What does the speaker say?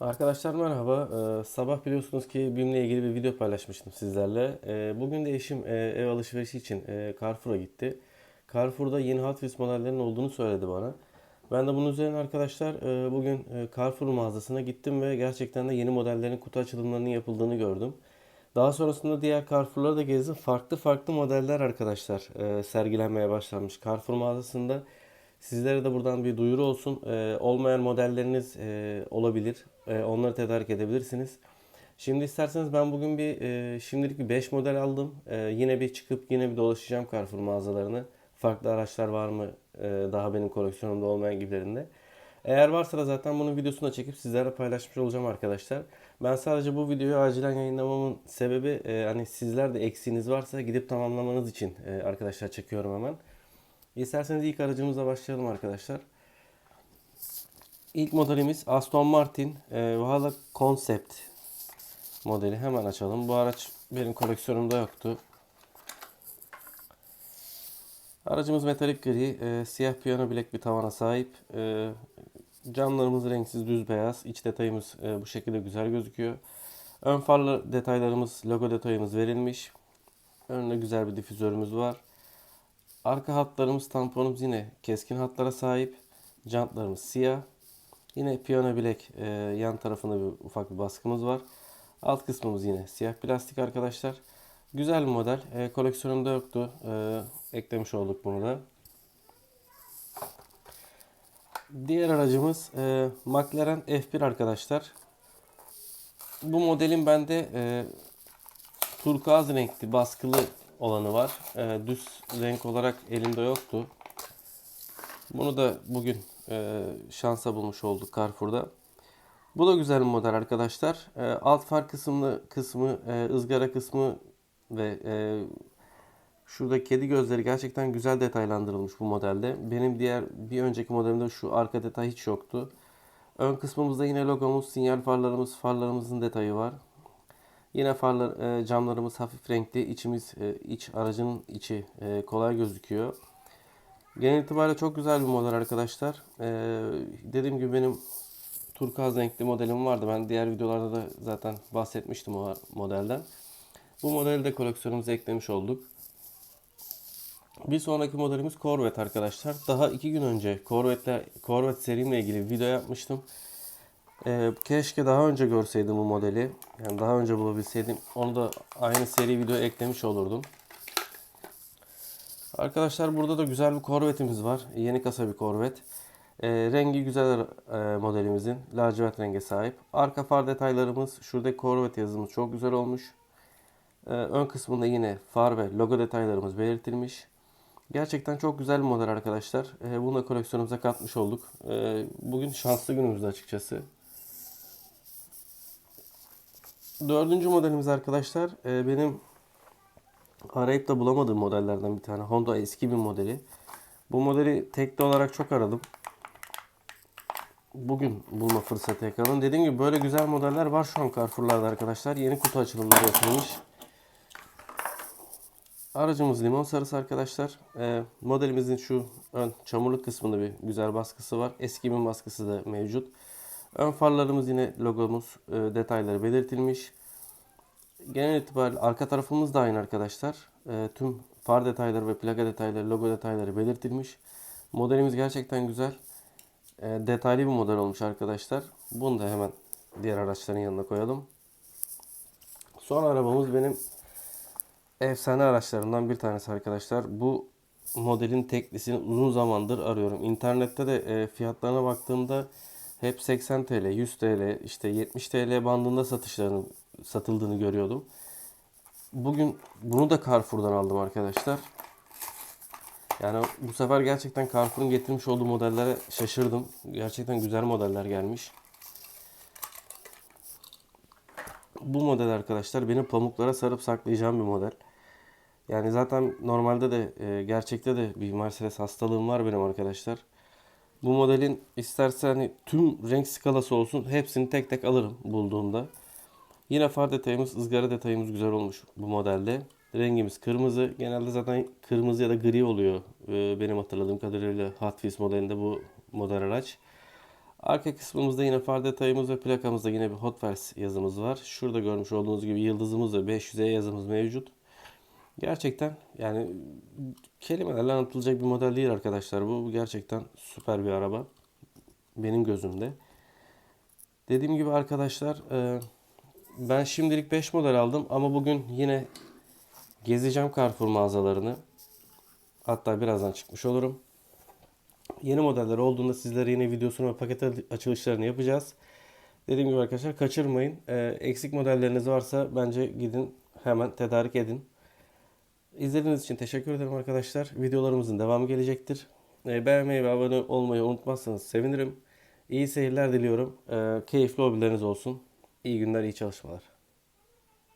Arkadaşlar merhaba. Ee, sabah biliyorsunuz ki BİM'le ilgili bir video paylaşmıştım sizlerle. Ee, bugün de eşim e, ev alışverişi için e, Carrefour'a gitti. Carrefour'da yeni Hot Wheels modellerinin olduğunu söyledi bana. Ben de bunun üzerine arkadaşlar e, bugün e, Carrefour mağazasına gittim ve gerçekten de yeni modellerin kutu açılımlarının yapıldığını gördüm. Daha sonrasında diğer Carrefour'ları da gezdim. Farklı farklı modeller arkadaşlar e, sergilenmeye başlanmış. Carrefour mağazasında Sizlere de buradan bir duyuru olsun. Ee, olmayan modelleriniz e, olabilir. E, onları tedarik edebilirsiniz. Şimdi isterseniz ben bugün bir e, şimdilik bir 5 model aldım. E, yine bir çıkıp yine bir dolaşacağım Carrefour mağazalarını. Farklı araçlar var mı e, daha benim koleksiyonumda olmayan gibilerinde. Eğer varsa da zaten bunun videosunu da çekip sizlerle paylaşmış olacağım arkadaşlar. Ben sadece bu videoyu acilen yayınlamamın sebebi e, hani sizler de eksiğiniz varsa gidip tamamlamanız için e, arkadaşlar çekiyorum hemen. İsterseniz ilk aracımızla başlayalım arkadaşlar. İlk modelimiz Aston Martin e, Valhalla Concept modeli. Hemen açalım. Bu araç benim koleksiyonumda yoktu. Aracımız metalik gri, e, siyah piyano bilek bir tavana sahip. E, camlarımız renksiz düz beyaz. İç detayımız e, bu şekilde güzel gözüküyor. Ön farlı detaylarımız, logo detayımız verilmiş. Önünde güzel bir difüzörümüz var. Arka hatlarımız, tamponumuz yine keskin hatlara sahip. Jantlarımız siyah. Yine piyano bilek e, yan tarafında bir ufak bir baskımız var. Alt kısmımız yine siyah plastik arkadaşlar. Güzel bir model. E, koleksiyonumda yoktu. E, eklemiş olduk bunu da. Diğer aracımız e, McLaren F1 arkadaşlar. Bu modelin bende e, turkuaz renkli baskılı olanı var. E, düz renk olarak elimde yoktu. Bunu da bugün e, şansa bulmuş olduk Carrefour'da. Bu da güzel bir model arkadaşlar. E, alt far kısmı, kısmı e, ızgara kısmı ve e, şurada kedi gözleri gerçekten güzel detaylandırılmış bu modelde. Benim diğer bir önceki modelimde şu arka detay hiç yoktu. Ön kısmımızda yine logomuz, sinyal farlarımız, farlarımızın detayı var. Yine farlar, e, camlarımız hafif renkli. İçimiz, e, iç aracın içi e, kolay gözüküyor. Genel itibariyle çok güzel bir model arkadaşlar. E, dediğim gibi benim turkuaz renkli modelim vardı. Ben diğer videolarda da zaten bahsetmiştim o modelden. Bu modeli de koleksiyonumuza eklemiş olduk. Bir sonraki modelimiz Corvette arkadaşlar. Daha iki gün önce Corvette, Corvette serimle ilgili bir video yapmıştım. Ee, keşke daha önce görseydim bu modeli. Yani daha önce bulabilseydim. Onu da aynı seri video eklemiş olurdum. Arkadaşlar burada da güzel bir Corvette'imiz var. Yeni kasa bir Corvette. Ee, rengi güzel e, modelimizin. Lacivert renge sahip. Arka far detaylarımız. Şuradaki Corvette yazımız çok güzel olmuş. Ee, ön kısmında yine far ve logo detaylarımız belirtilmiş. Gerçekten çok güzel bir model arkadaşlar. Ee, bunu da koleksiyonumuza katmış olduk. Ee, bugün şanslı günümüzde açıkçası. Dördüncü modelimiz arkadaşlar e, benim arayıp da bulamadığım modellerden bir tane. Honda eski bir modeli. Bu modeli tekli olarak çok aradım. Bugün bulma fırsatı yakaladım. Dediğim gibi böyle güzel modeller var şu an Carrefour'larda arkadaşlar. Yeni kutu açılımları yapılmış. Aracımız limon sarısı arkadaşlar. E, modelimizin şu ön çamurluk kısmında bir güzel baskısı var. Eski bir baskısı da mevcut. Ön farlarımız yine logomuz, e, detayları belirtilmiş. Genel itibariyle arka tarafımız da aynı arkadaşlar. E, tüm far detayları ve plaka detayları, logo detayları belirtilmiş. Modelimiz gerçekten güzel. E, detaylı bir model olmuş arkadaşlar. Bunu da hemen diğer araçların yanına koyalım. Son arabamız benim efsane araçlarımdan bir tanesi arkadaşlar. Bu modelin teklisini uzun zamandır arıyorum. İnternette de e, fiyatlarına baktığımda hep 80 TL, 100 TL, işte 70 TL bandında satışlarını satıldığını görüyordum. Bugün bunu da Carrefour'dan aldım arkadaşlar. Yani bu sefer gerçekten Carrefour'un getirmiş olduğu modellere şaşırdım. Gerçekten güzel modeller gelmiş. Bu model arkadaşlar benim pamuklara sarıp saklayacağım bir model. Yani zaten normalde de e, gerçekte de bir Mercedes hastalığım var benim arkadaşlar. Bu modelin isterse hani tüm renk skalası olsun hepsini tek tek alırım bulduğumda. Yine far detayımız, ızgara detayımız güzel olmuş bu modelde. Rengimiz kırmızı. Genelde zaten kırmızı ya da gri oluyor. Ee, benim hatırladığım kadarıyla Hot Wheels modelinde bu model araç. Arka kısmımızda yine far detayımız ve plakamızda yine bir Hot Wheels yazımız var. Şurada görmüş olduğunuz gibi yıldızımız ve 500E yazımız mevcut. Gerçekten yani kelimelerle anlatılacak bir model değil arkadaşlar. Bu gerçekten süper bir araba. Benim gözümde. Dediğim gibi arkadaşlar e, ben şimdilik 5 model aldım ama bugün yine gezeceğim Carrefour mağazalarını. Hatta birazdan çıkmış olurum. Yeni modeller olduğunda sizlere yine videosunu ve paket açılışlarını yapacağız. Dediğim gibi arkadaşlar kaçırmayın. E, eksik modelleriniz varsa bence gidin hemen tedarik edin. İzlediğiniz için teşekkür ederim arkadaşlar. Videolarımızın devamı gelecektir. E, beğenmeyi ve abone olmayı unutmazsanız sevinirim. İyi seyirler diliyorum. E, keyifli hobileriniz olsun. İyi günler, iyi çalışmalar.